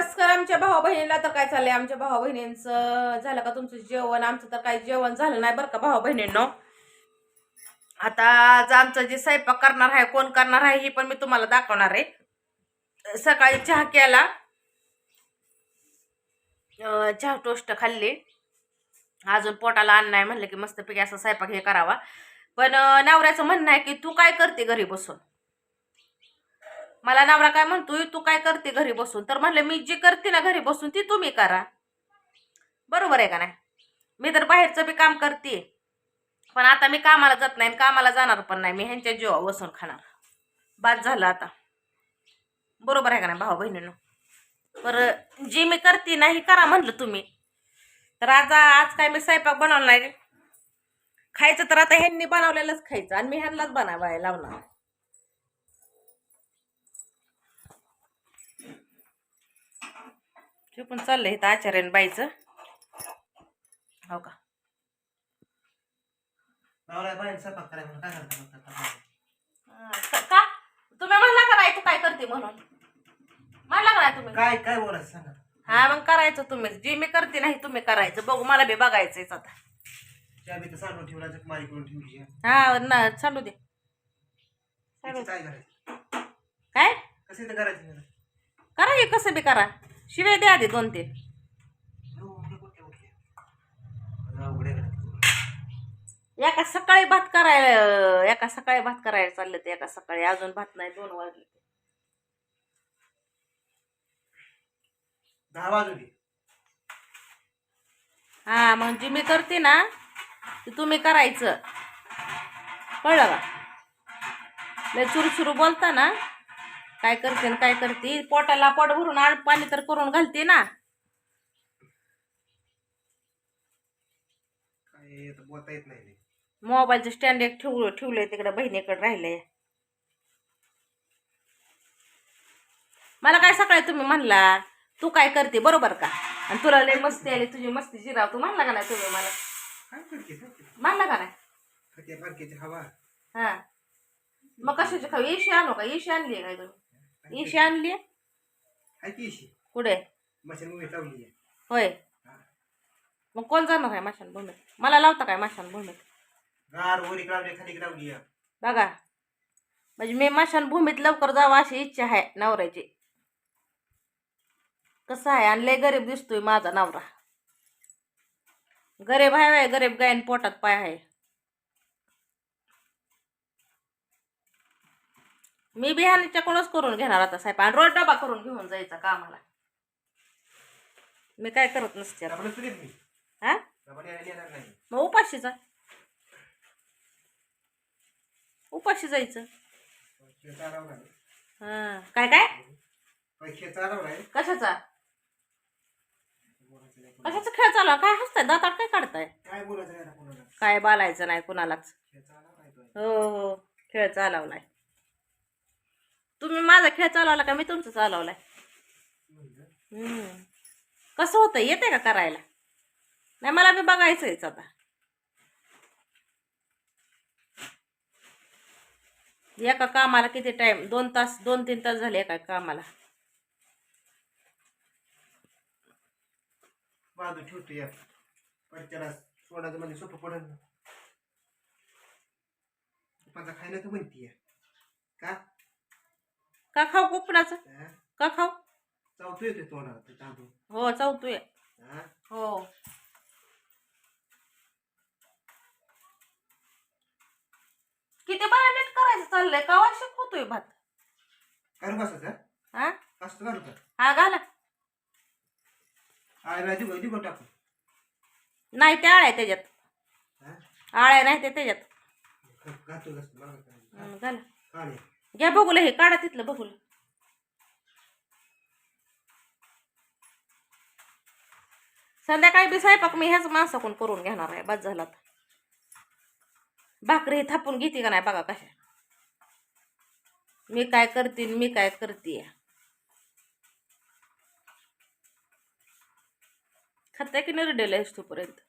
नमस्कार आमच्या भाऊ बहिणीला तर काय चाललंय? आमच्या भाऊ बहिणींचं झालं का तुमचं जेवण? आमचं तर काही जेवण झालं नाही बरं का भाऊ बहिणींनो. आता आज आमचं जे स्वयंपाक करणार आहे कोण करणार आहे ही पण मी तुम्हाला दाखवणार आहे. सकाळी चहा केला. चहा टोस्ट खाल्ली. अजून पोटाला अन्न नाही म्हणलं की मस्तपैकी असं स्वयंपाक हे करावा. पण नवऱ्याचं म्हणणं आहे की तू काय करते घरी बसून? मला नवरा काय म्हणतोय तू काय करते घरी बसून? तर म्हणलं मी जी करते ना घरी बसून ती तुम्ही करा. बरोबर आहे का नाही? मी तर बाहेरचं बी काम करते. पण आता मी कामाला जात नाही आणि कामाला जाणार पण नाही. मी ह्यांच्या जीवा बसून खाणार. बाद झालं आता. बरोबर आहे का नाही भाऊ बहिणीनं? पर जी मी करते ना ही करा म्हणलं तुम्ही. तर आज आज काय मी स्वयंपाक बनवला नाही. खायचं तर आता ह्यांनी बनवलेलंच खायचं आणि मी ह्यांनाच बनवायला लावणार. ते पण चाललंय इथं आचार्यान बाईचं. हो का? हा, तुम्ही म्हणला का नाही तू काय करते म्हणून? म्हणला का नाही तुम्ही? काय काय बोलायचं सांगा. हा मग करायचं तुम्ही जी मी करते नाही तुम्ही करायचं. बघू मला बी बघायचंच आता. चाबी तर सांडून ठेवला जखमारी करून ठेवली हा ना चालू दे. काय करायचं? काय? कसं तर करायचं. करा हे कसं बी करा. शिवाय द्या आधी दोन गड्या. एका सकाळी भात करायला एका सकाळी भात करायला चाललं ते एका सकाळी. अजून भात नाही दोन वाजले. दहा वाजू दे हा मग जी मी करते ना ते तुम्ही करायचं. कळलं का? लय चुरू बोलता ना? काय करते काय करते? पोटाला पोट भरून आड पाणी तर करून घालते ना. मोबाईलचं स्टँड एक ठेवलं ठेवलंय तिकडे बहिणीकडे राहिलंय. मला काय सकाळी तुम्ही म्हणला तू काय करते बरोबर का? आणि तुला लय मस्ती आली तुझी मस्ती जिराव. तू म्हणला का नाही तुम्ही मला? म्हणला का नाही? हवा. हा. मग कशाची खाऊ? इशी आणू का? इशी आणली आहे काय तुम्ही? इशी आणली? की इशी कुठे? लावली आहे. होय. मग कोण जाणार आहे माशान भूमीत मला लावता काय माशान भूमीत गार वरी लावली खाली लावली आहे. बघा. म्हणजे मी माशान भूमीत लवकर जावं अशी इच्छा आहे नवऱ्याची. कसं आहे? आणि लय गरीब दिसतोय माझा नवरा. गरीब आहे वय गरीब गायन पोटात पाय आहे. मी बिहानीच्याकडूनच करून घेणार आता साहेब. आणि रोज डबा करून घेऊन जायचा कामाला. मी काय करत नसते आता. हा? मग उपाशीचा उपाशी जायचं. खेळ चालवला आहे. हा. काय काय? कशाचा. कशाचा खेळ चालू आहे? काय हसताय? दाताड काय काढताय? काय बोलायचं नाही आता कोणाला. काय बोलायचं नाही कुणालाच. हो हो. खेळ चालवलाय. तुम्ही माझा खेळ चालवला का मी तुमचा चालवलाय? म्हणलं, कसं होतं येते का करायला? नाही मला बी बघायचंयच आता. एका कामाला किती टाइम दोन तास दोन तीन तास झाले एका कामाला. बाजू ठेवतो या परच्याला म्हणजे सोपं पडेल ना. माझा खायला तर म्हणती का? का खाऊ कोकणाचं हा? का खाऊ? तोंडाला ते तांदूळ. हो चौतोय हा? हो. किती बरं नीट करायचं चाललंय? का वाशिक होतोय भात? करू हा? कसं करू का हा घाला. टाकू नाही ते आळ्या त्याच्यात. हा? आळ्या नाही ते त्याच्यात. कसं. हं, घाला. काढे घ्या बघूला हे काढा तिथलं बघूला. संध्याकाळी बी स्वयंपाक मी ह्याच माणसाकडून करून घेणार आहे बस झाला भाकरी हे थापून घेते का नाही बघा कशा. मी काय करते मी काय करते. खात्या की निर्डेल आहेस तोपर्यंत?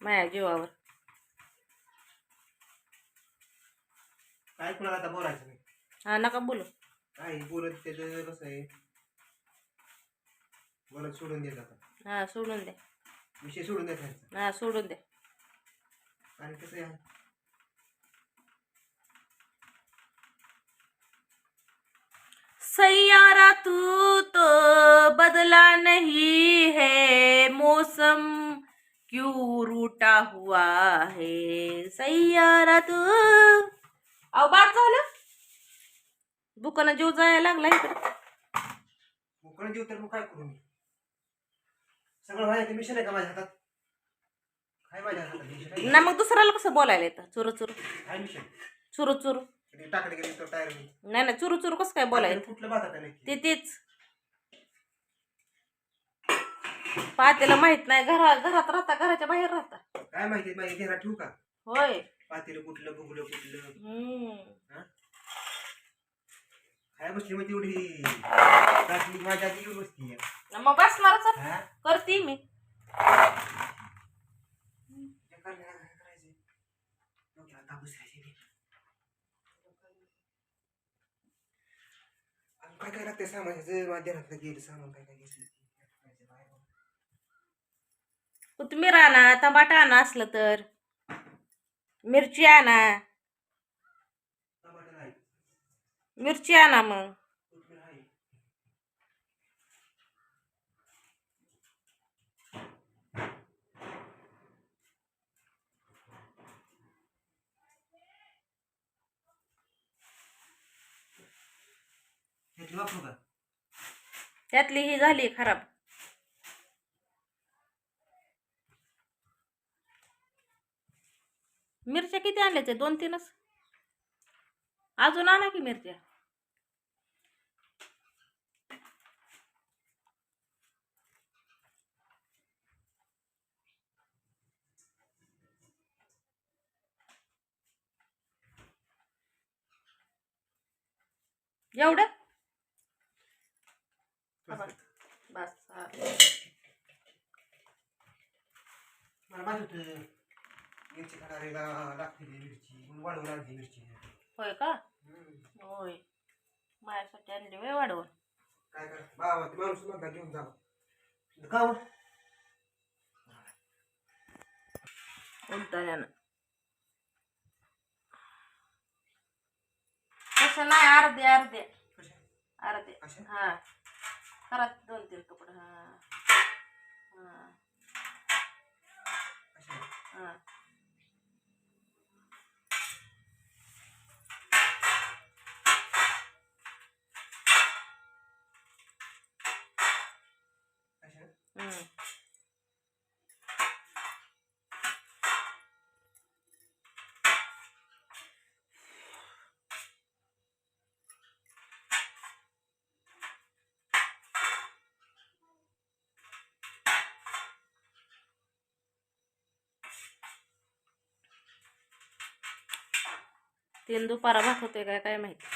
माया जीवावर. काय कुणाला आता बोलायचं हा नका बोलू. काय बोलत त्याचं कसं आहे? बोलत सोडून द्यायचं आता. हा सोडून दे. विषय सोडून द्यायचा हा सोडून दे. आणि कसं आहे? सैयारा तू तो बदला नहीं है मौसम. क्यों रूठा हुआ है? सैयारा तू अहो बाद झालं दुकानात जीव जायला लागला इकडे. मोकळं जीव तर मग काय करू मी? सगळं व्हायचं मिशन आहे का माझ्या हातात? काय माझ्या हातात मिशन आहे? ना मग दुसऱ्याला कसं बोलायला येतं? चुरू चुरू. काय मिशन चुरू चुरू. टाकडे गेले तर टायर नाही ना चुरू चुरू कसं काय बोलायचं? कुठलं नक्की. ते तेच. पातेला माहीत नाही घरा घरात राहता घराच्या बाहेर राहता. काय माहिती माहिती घेणार ठेवू का? होय. पातेलं कुठलं बुगलं कुठलं हम्म. काय बसली मग तेवढी रात्री माझ्या आधी येऊन. मग बसणारच आहे. हा? करते मी त्या काय करायचंय? डोक्याला ताप बसायची नाही. आणि काय काय लागतंय माध्यमात गेलं सामान काय काय घेतलं कोथिंबीर आणा टमाटा आणा असलं तर मिरची आणा टमाटर आहे मिरची आणा मग. त्यातली ही झाली खराब. मिरच्या किती आणल्या ते दोन तीनच. अजून आणा की मिरच्या? एवढं बस बस हा. मला माहीत होतं मिरची खाणारीला लागते ती मिरची म्हणून वाढवून आणली मिरची होय का हम्म. होय माझ्यासाठी आणली वेळ वाढवून काय कर बाबा ते माणूस म्हणता घेऊन जा का हो? उलटाण्यानं तसं नाही अर्धे अर्धे कशा अर्धे अशा? हा करा दोन तीन तुकडे हा हा कशा हा कशा हम्म. तीन दुपारा भात होते काय काय माहिती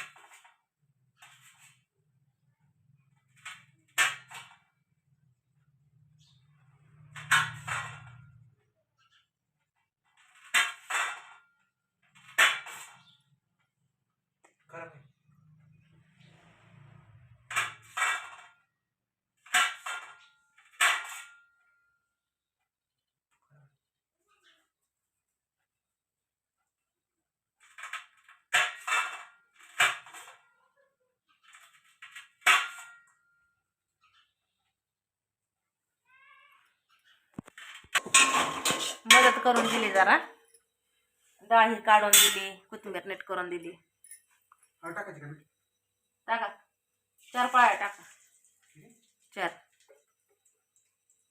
करा काय मदत करून दिली जरा. डाळ ही काढून दिली कोथिंबीर नीट करून दिली? टाका. चार पाळ्या टाका. चार.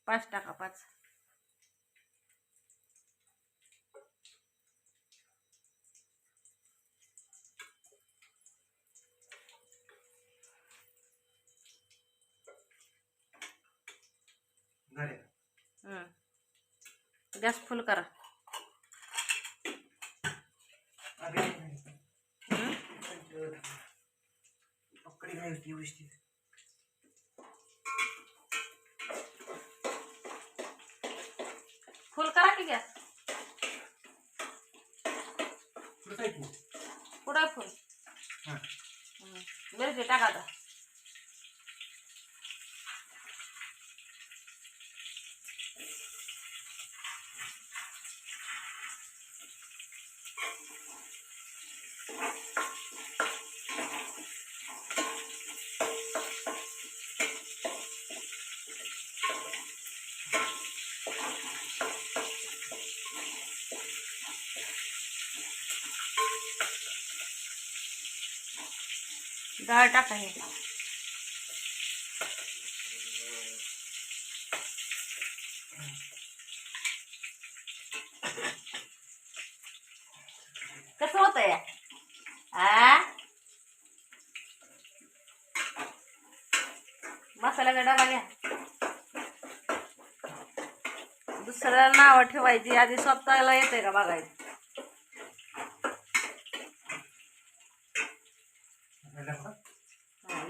पाच टाका पाच. गॅस फुल करा. अबे, हम्म. पकडी नाही होती व्यवस्थित फुल करा की गॅस? कुठं आहे तू? पुढे फुल? हा. हम्म. मिरची टाका डाळ टाकायची हे. कसं होतंय? आ? मसाल्याचा डबा घ्या दुसऱ्याला नावं ठेवायची आधी स्वतःला येते का बघायचं?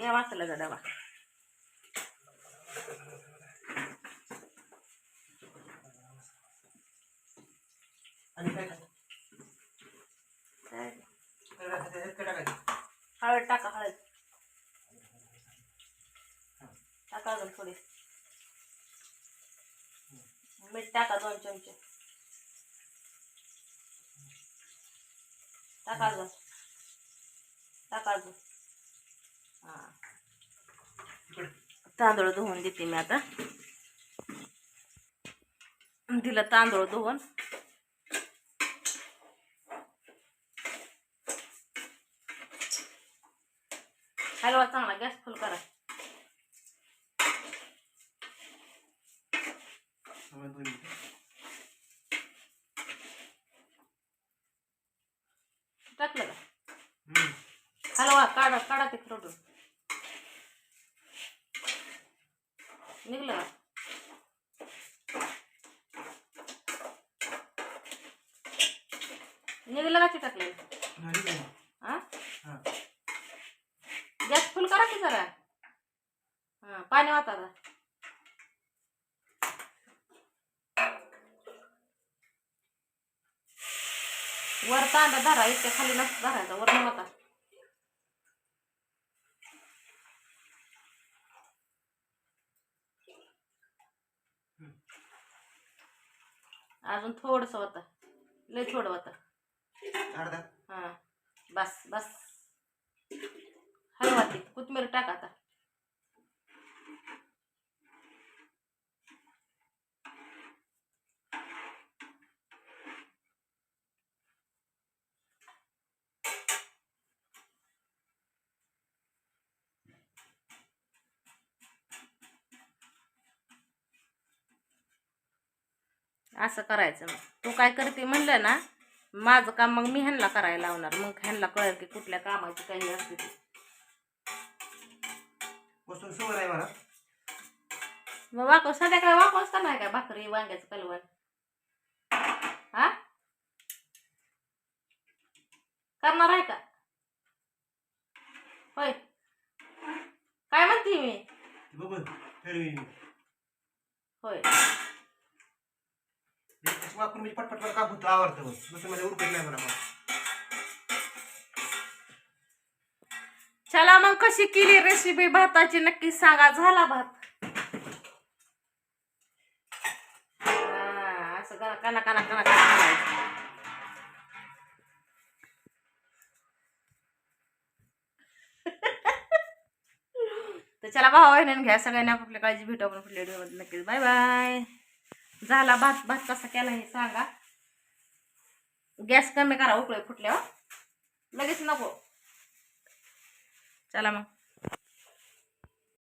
घ्या मसाल्याचा डबा? हळद टाका हळद. टाका अजून थोडी. मीठ टाका दोन चमचे. टाका अजून. टाका अजून. हा. तांदूळ धुवून देते मी आता. दिलं तांदूळ धुवून. हलवा चांगला गॅस फुल करा थांबा दोन मिनिटं. टाकलं का हम्म. हलवा काढा काढा ते खरडून निघलं. निघलं का ते टाकलं. गॅस फुल करा की जरा. हा पाणी वाता. वर तांबा धरा इतक्या खाली नसतं धरायचा वर अजून थोडस होतं. लय थोडं होतं. हा. बस बस. हलवा ती कोथमीर टाका आता. असं करायचं मग. तू काय करते म्हणलं ना माझं काम मग मी ह्यांना करायला लावणार. मग ह्यांना कळेल की कुठल्या कामाची काही असते ती. नाही मला मग वाकव सध्या काय वाकवच का नाही काय भाकरी वांग्याचं कलवण हा? करणार आहे का? होय. काय म्हणते बघून मी. होय. वापरून म्हणजे पटपट मला काम होतं आवडतं मग. माझ्या म्हणजे उरकत नाही मला चला मग कशी केली रेसिपी भाताची नक्की सांगा झाला भात. हा, असं कना कना कना कना कना करायचं. तर चला भावा घ्या सगळ्यांना आपापल्या काळजी भेटू आपण पुढल्या व्हिडिओमध्ये नक्कीच. बाय बाय झाला भात भात कसा केला हे सांगा. गॅस कमी करा उकळे फुटल्यावर. लगेच नको. चला मग.